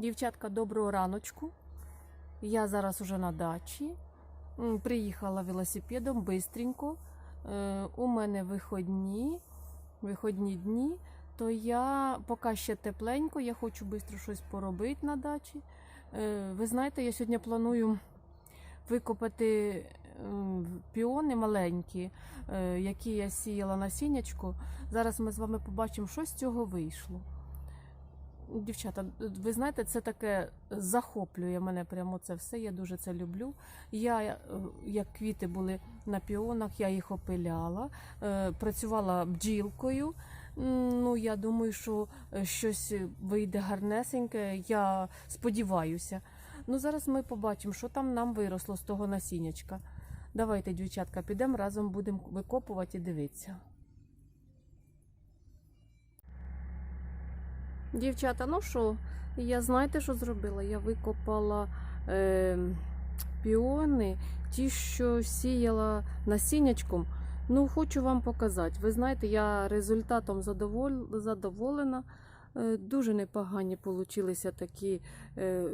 Дівчатка, доброго раночку. Я зараз уже на дачі. Приїхала велосипедом бистренько. Е, У мене виходні, виходні дні, то я поки ще тепленько, я хочу швидко щось поробити на дачі. Е, Ви знаєте, я сьогодні планую викопати піони маленькі, е, які я сіяла насіннячку. Зараз ми з вами побачимо, що з цього вийшло. Дівчата, ви знаєте, це таке захоплює мене прямо це все. Я дуже це люблю. Я, е, як квіти були на піонах, я їх опиляла, е, працювала бджілкою. Ну, я думаю, що е, щось вийде гарнесеньке. Я сподіваюся. Ну, зараз ми побачимо, що там нам виросло з того насіннячка. Давайте, дівчатка, підемо разом будемо викопувати і дивитися. Дівчата, ну що, я знаєте, що зробила? Я викопала е, піони, ті, що сіяла насіннячком. Ну, хочу вам показати. Ви знаєте, я результатом задоволь... задоволена. Е, дуже непогані получилися такі е,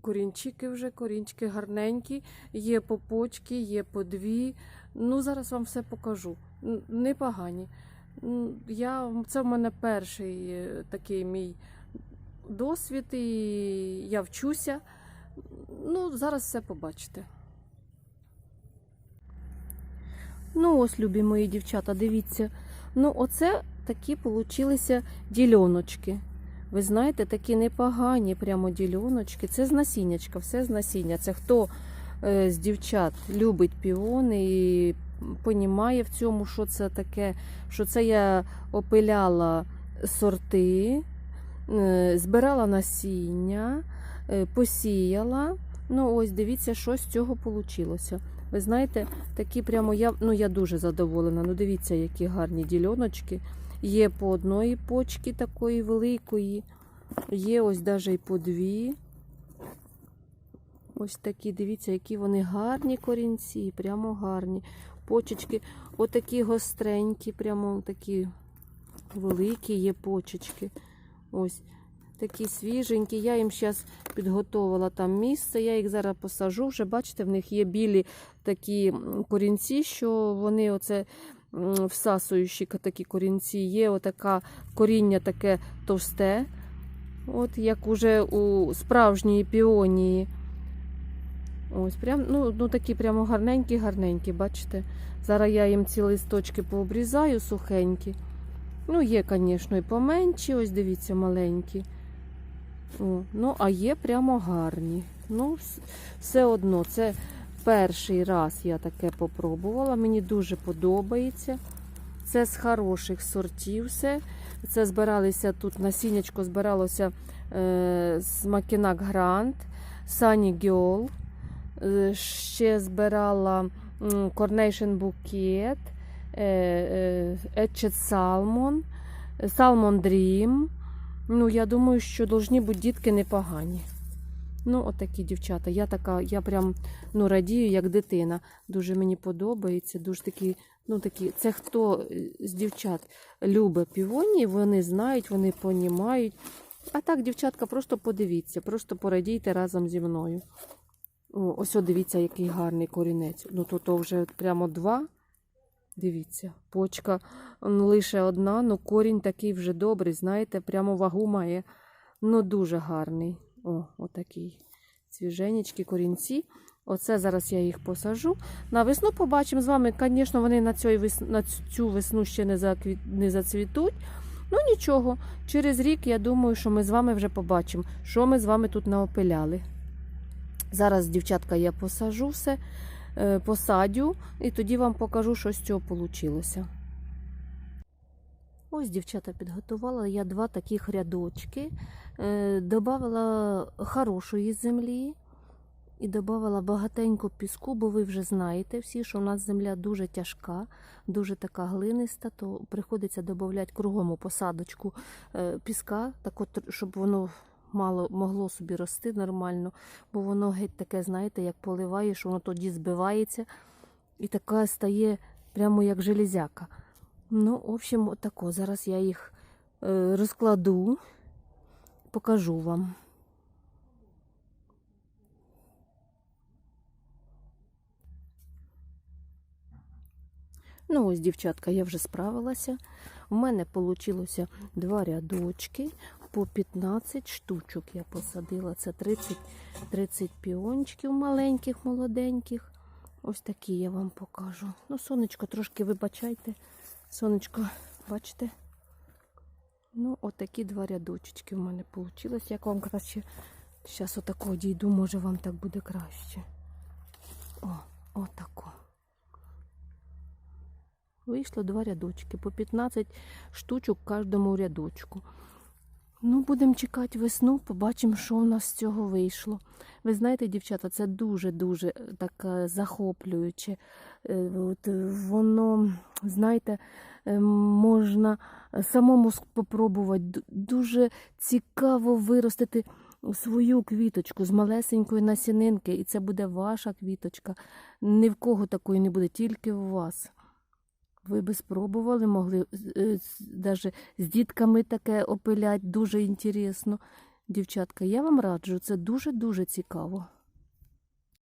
корінчики вже, корінчики гарненькі. Є по почки, є по дві. Ну, зараз вам все покажу. Непогані. Я, це в мене перший е, такий мій досвід, і я вчуся. Ну, зараз все побачите. Ну, ось, любі мої дівчата, дивіться. Ну, оце такі получилися дільоночки. Ви знаєте, такі непогані прямо дільоночки. Це з насіннячка, все з насіння. Це хто е, з дівчат любить піони і понімає в цьому, що це таке, що це я опиляла сорти, е, збирала насіння, е, посіяла. Ну, ось дивіться, що з цього вийшло. Ви знаєте, такі прямо я, ну, я дуже задоволена. Ну, дивіться, які гарні дільоночки. Є по одної почки такої великої, є ось навіть і по дві. Ось такі, дивіться, які вони гарні корінці, прямо гарні. Почечки, отакі гостренькі, прямо такі великі є почечки. Ось такі свіженькі. Я їм зараз підготувала там місце. Я їх зараз посажу. Вже бачите, в них є білі такі корінці, що вони оце всасуючі такі корінці. Є отака коріння таке товсте, от як уже у справжньої піонії. Ось, прям, ну, ну такі прямо гарненькі, гарненькі, бачите? Зараз я їм ці листочки пообрізаю сухенькі. Ну, є, звісно, і поменші, ось дивіться, маленькі. О, ну, а є прямо гарні. Ну, все одно, це перший раз я таке попробувала. Мені дуже подобається. Це з хороших сортів все. Це збиралися тут насіннячко збиралося е, з Макінак Грант, Sunny Girl. Е, Ще збирала м, Coronation Bouquet, е, е, Etched Salmon, Salmon Dream. Ну, я думаю, що должні бути дітки непогані. Ну, отакі дівчата. Я така, я прям ну, радію, як дитина. Дуже мені подобається. Дуже такі, ну такі. Це хто е, з дівчат любить півоні, вони знають, вони понімають. А так, дівчатка, просто подивіться, просто порадійте разом зі мною. Ось дивіться, який гарний корінець. Ну то, то вже прямо два. Дивіться, почка лише одна, ну корінь такий вже добрий, знаєте, прямо вагу має. Ну, дуже гарний. О, отакий. Свіженічкі корінці. Оце зараз я їх посажу. На весну побачимо з вами, звісно, вони на, цю весну, на цю весну ще не, заквіт, не зацвітуть. Ну нічого, через рік я думаю, що ми з вами вже побачимо, що ми з вами тут наопиляли. Зараз, дівчатка, я посажу все, е, посадю, і тоді вам покажу, що з цього вийшло. Ось, дівчата, підготувала я два таких рядочки. Е, Добавила хорошої землі і додавала багатенько піску, бо ви вже знаєте всі, що у нас земля дуже тяжка, дуже така глиниста, то приходиться додати кругом посадочку е, піска, так от, щоб воно мало, могло собі рости нормально, бо воно геть таке, знаєте, як поливаєш, воно тоді збивається і така стає прямо як железяка. Ну, в общем, отако. Зараз я їх е, розкладу, покажу вам. Ну, ось, дівчатка, я вже справилася. У мене вийшло два рядочки по 15 штучок я посадила. Це 30, 30 піончиків маленьких, молоденьких. Ось такі я вам покажу. Ну, сонечко, трошки вибачайте. Сонечко, бачите? Ну, отакі два рядочки в мене вийшло. Як вам краще, зараз отако дійду, може вам так буде краще. О, отако. Вийшло два рядочки, по 15 штучок кожному рядочку. Ну, будемо чекати весну, побачимо, що в нас з цього вийшло. Ви знаєте, дівчата, це дуже-дуже так е, захоплююче. Е, От, е, воно, знаєте, е, можна самому спробувати. Дуже цікаво виростити свою квіточку з малесенької насінинки, і це буде ваша квіточка. Ні в кого такої не буде, тільки у вас. Ви би спробували, могли навіть з дітками таке опилять, дуже інтересно. Дівчатка, я вам раджу, це дуже-дуже цікаво.